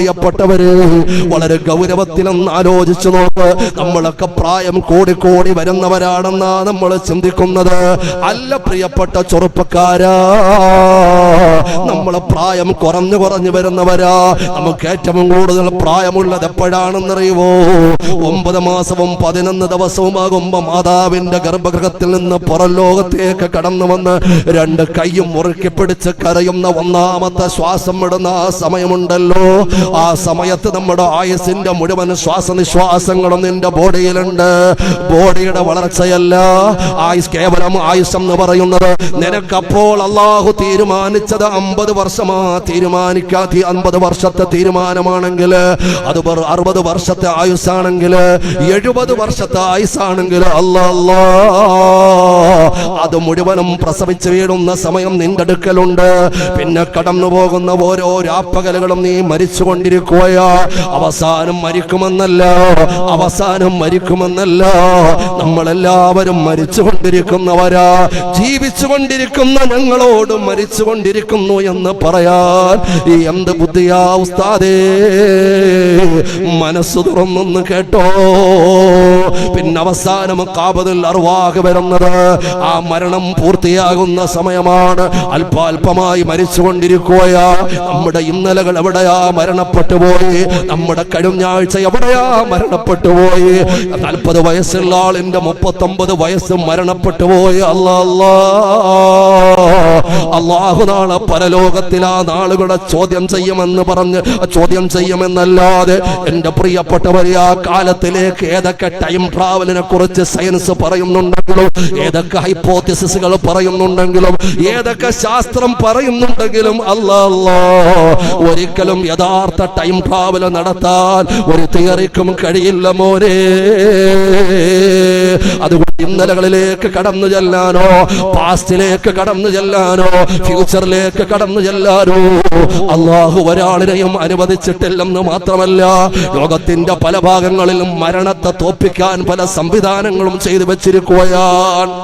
പ്രിയപ്പെട്ടവര് വളരെ ഗൗരവത്തിൽ ഗൗരവത്തിലൊന്ന് ആലോചിച്ചു നോക്ക്. നമ്മളൊക്കെ പ്രായം കോടി കോടി വരുന്നവരാണെന്നാ നമ്മൾ ചിന്തിക്കുന്നത്. അല്ല പ്രിയപ്പെട്ട ചെറുപ്പക്കാരാ നമ്മളെ പ്രായം കുറഞ്ഞു കുറഞ്ഞു വരുന്നവരാ. നമുക്ക് ഏറ്റവും കൂടുതൽ പ്രായമുള്ളത് എപ്പോഴാണെന്നറിയുമോ ഒമ്പത് മാസവും പതിനൊന്ന് ദിവസവുമാകുമ്പോ മാതാവിന്റെ ഗർഭഗൃഹത്തിൽ നിന്ന് പുറം ലോകത്തേക്ക് കടന്നു വന്ന് രണ്ട് കൈയും മുറുക്കി പിടിച്ച് കരയുന്ന ഒന്നാമത്തെ ശ്വാസം ഇടുന്ന ആ സമയമുണ്ടല്ലോ. ആ സമയത്ത് നമ്മുടെ ആയുസിന്റെ മുഴുവൻ ശ്വാസനിശ്വാസങ്ങളും നിന്റെ ബോഡിയിലുണ്ട്. ബോഡിയുടെ വളർച്ചയല്ല. ആയുസ് കേവലം ആയുസ് എന്ന് പറയുന്നത് നിനക്കപ്പോൾ അള്ളാഹു തീരുമാനിച്ചത് അമ്പത് വർഷമാ. തീരുമാനിക്കാത്ത അമ്പത് വർഷത്തെ തീരുമാനമാണെങ്കിൽ അത് അറുപത് വർഷത്തെ ആയുസ്സാണെങ്കിൽ എഴുപത് വർഷത്തെ ആയുസ്സാണെങ്കിൽ അല്ലാ അത് മുഴുവനും പ്രസവിച്ച് വീഴുന്ന സമയം നിന്റെ അടുക്കലുണ്ട്. പിന്നെ കടന്നു പോകുന്ന ഓരോ രാപ്പകലുകളും നീ മരിച്ചുകൊണ്ടിരിക്കുകയാ അവസാനം മരിക്കുമെന്നല്ല. അവസാനം മരിക്കുമെന്നല്ല. നമ്മളെല്ലാവരും മരിച്ചുകൊണ്ടിരിക്കുന്നവരാ. ജീവിച്ചുകൊണ്ടിരിക്കുന്ന ഞങ്ങളോട് മരിച്ചുകൊണ്ടിരിക്കുന്നു എന്ന് പറയാൻ ഈ എന്ത് ബുദ്ധിയാ ഉസ്താദേ? മനസ്സ് തുറന്നൊന്ന് കേട്ടോ. പിന്നെ അവസാനം കാബതിൽ അറിവാകെ വരുന്നത്. ആ മരണം പൂർത്തിയാകുന്ന സമയമാണ്. അല്പാൽപമായി മരിച്ചുകൊണ്ടിരിക്കുകയാ. നമ്മുടെ ഇന്നലകൾ എവിടെയാ? മരണപ്പെട്ടു പോയി. നമ്മുടെ കഴിഞ്ഞാഴ്ച എവിടെയാ? മരണപ്പെട്ടു പോയി. നാൽപ്പത് വയസ്സുള്ള ആളിന്റെ മുപ്പത്തൊമ്പത് വയസ്സ് മരണപ്പെട്ടു പോയി. അല്ലാ. അള്ളാഹു നാളെ പരലോകത്തിൽ ആ നാളുകളെ ചോദ്യം ചെയ്യുമെന്ന് പറഞ്ഞ് ചോദ്യം ചെയ്യുമെന്നല്ലാതെ എന്റെ പ്രിയപ്പെട്ടവരെ ആ കാലത്തിലേക്ക് ഏതൊക്കെ ടൈം ട്രാവലിനെ കുറിച്ച് സയൻസ് പറയുന്നുണ്ടെങ്കിലും ഏതൊക്കെ ഹൈപ്പോത്തിസിസുകൾ പറയുന്നുണ്ടെങ്കിലും ഏതൊക്കെ ശാസ്ത്രം പറയുന്നുണ്ടെങ്കിലും അല്ലല്ലോ അല്ലാ. ഒരിക്കലും യഥാർത്ഥ ടൈം ട്രാവൽ നടത്താൻ ഒരു തിയറിക്കും കഴിയില്ല മോരേ അതുകൊണ്ട് ഇന്നലകളിലേക്ക് കടന്നു ചെല്ലാനോ പാസ്റ്റിലേക്ക് കടന്നു ചെല്ലാനോ ഫ്യൂച്ചറിലേക്ക് കടന്നു ചെല്ലാനോ അള്ളാഹു ഒരാളിനെയും അനുവദിച്ചിട്ടില്ലെന്ന് മാത്രമല്ല ലോകത്തിന്റെ പല ഭാഗങ്ങളിലും മരണത്തെ തോപ്പിക്കാൻ പല സംവിധാനങ്ങളും ചെയ്തു വെച്ചിരിക്കുകയാണ്.